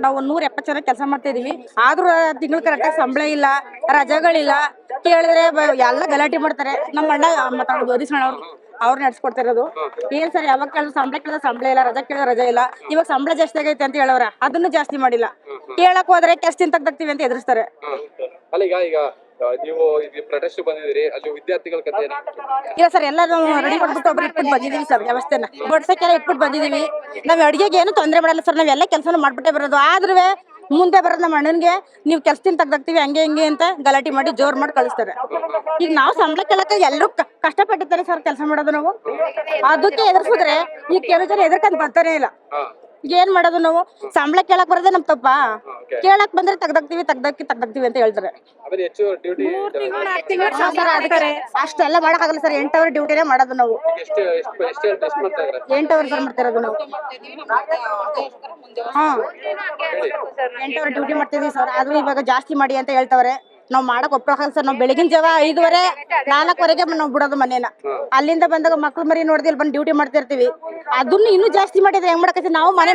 ನಾವು ನೂರ ಎಪ್ಪತ್ತು ಜನ ಕೆಲಸ ಮಾಡ್ತಾ ಇದೀವಿ. ಆದ್ರೂ ತಿಂಗಳು ಕರೆಕ್ಟಾಗಿ ಸಂಬಳ ಇಲ್ಲ, ರಜೆಗಳಿಲ್ಲ. ಕೇಳಿದ್ರೆ ಬ- ಎಲ್ಲ ಗಲಾಟೆ ಮಾಡ್ತಾರೆ. ನಮ್ಮ ಅಣ್ಣ ಮಾತಾಡೋದು ಹರೀಶ್ ಅಣ್ಣ ಅವ್ರು ಅವ್ರು ನಡ್ಸ್ಕೊಡ್ತಾ ಇರೋದು. ಏನ್ ಸರ್ ಯಾವಾಗ ಕೇಳಿದ್ರು ಸಂಬಳ ಕೇಳಿದ್ರೆ ಸಂಬಳ ಇಲ್ಲ, ರಜಾ ಕೇಳಿದ್ರೆ ರಜಾ ಇಲ್ಲ. ಇವಾಗ ಸಂಬಳ ಜಾಸ್ತಿ ಆಗೈತೆ ಅಂತ ಹೇಳವ್ರ, ಅದನ್ನು ಜಾಸ್ತಿ ಮಾಡಿಲ್ಲ. ಕೇಳಕ್ ಹೋದ್ರೆ ಕೆಲ್ಸದಿಂದ ತೆಗ್ದಾಕ್ತಿವಿ ಅಂತ ಎದುರಿಸ್ತಾರೆ. ಈಗ ನೀವು ಈಗ ಪ್ರೊಟೆಸ್ಟ್ ಬಂದಿದ್ದೀರಿ ಅಲ್ಲಿ ವಿದ್ಯಾರ್ಥಿಗಳ ಕತೆ ಇಲ್ಲ ಸರ್ ಎಲ್ಲ ನಾವು ರೆಡಿ ಮಾಡ್ಬಿಟ್ಟು ಒಬ್ರು ಇಟ್ಬಿಟ್ಟು ಬಂದಿದೀವಿ ಸರ್ ವ್ಯವಸ್ಥೆನ. ಬಡ್ಸಕ್ಕೆಲ್ಲ ಇಟ್ಬಿಟ್ಟು ಬಂದಿದೀವಿ ನಾವು ಅಡುಗೆಗೆ ಏನು ತೊಂದರೆ ಮಾಡಲ್ಲ ಸರ್ ನಾವೆಲ್ಲ ಕೆಲಸನೂ ಮಾಡ್ಬಿಟ್ಟೆ ಬರೋದು. ಆದ್ರೂ ಮುಂದೆ ಬರೋದು ನಮ್ಮ ಅಣ್ಣನ್ಗೆ ನೀವು ಕೆಲಸದಿಂದ ತೆಗ್ದಾಕ್ತಿವಿ ಹಂಗೆ ಹಿಂಗೆ ಅಂತ ಗಲಾಟಿ ಮಾಡಿ ಜೋರ್ ಮಾಡಿ ಕಳಿಸ್ತಾರೆ. ಈಗ ನಾವು ಸಂಬಳ ಕೇಳಕ್ಕೆ ಎಲ್ಲರೂ ಕ- ಕಷ್ಟಪಟ್ಟಿರ್ತಾರೆ ಸರ್ ಕೆಲಸ ಮಾಡೋದು ನಾವು. ಅದಕ್ಕೆ ಎದುರಿಸಿದ್ರೆ ಈಗ ಕೆಲವು ಜನ ಎದುರ್ಕೊಂಡ್ ಬರ್ತಾನೆ ಇಲ್ಲ. ಏನ್ ಮಾಡೋದು ನಾವು? ಸಂಬಳ ಕೇಳಕ್ ಬರೋದೇ ನಮ್ ತಪ್ಪ? ಕೇಳಕ್ ಬಂದ್ರೆ ತಗ್ದಾಕ್ತಿವಿ ತಗ್ದಾಕಿ ತಗ್ದಾಕ್ತಿವಿ ಅಂತ ಹೇಳ್ತಾರೆ. ಅಷ್ಟೆಲ್ಲ ಮಾಡಕ್ ಆಗಲ್ಲ ಸರ್ ಎಂಟ್ ಅವರ್ ಡ್ಯೂಟಿನೇ ಮಾಡೋದು ನಾವು. ಎಂಟ್ ಅವರ್ ಸರ್ ಮಾಡ್ತಿರೋದು ನಾವು. ಹಾ. ಎಂಟ್ ಅವರ್ ಡ್ಯೂಟಿ ಮಾಡ್ತಿದೀವಿ ಸರ್ ಅದು ಇವಾಗ ಜಾಸ್ತಿ ಮಾಡಿ ಅಂತ ಹೇಳ್ತಾವ್ರೆ. ನಾವ್ ಮಾಡಕ್ ಒಪ್ಪಿರಲ್ಲ ಸರ್ ನಾವ್ ಬೆಳಗಿನ ಜಾವ ಐದುವರೆ ನಾಲ್ಕುವರೆಗೆ ನಾವು ಬಿಡೋದು ಮನೇನ. ಅಲ್ಲಿಂದ ಬಂದಾಗ ಮಕ್ಳು ಮರಿ ನೋಡಿದ್ರೆ ಬಂದ್ ಬಂದು ಡ್ಯೂಟಿ ಮಾಡ್ತಿರ್ತೀವಿ. ಅದನ್ನ ಇನ್ನೂ ಜಾಸ್ತಿ ಮಾಡಿದ್ರೆ ಹೆಂಗ್ ಮಾಡಕತ್ತಿ ನಾವು ಮನೆ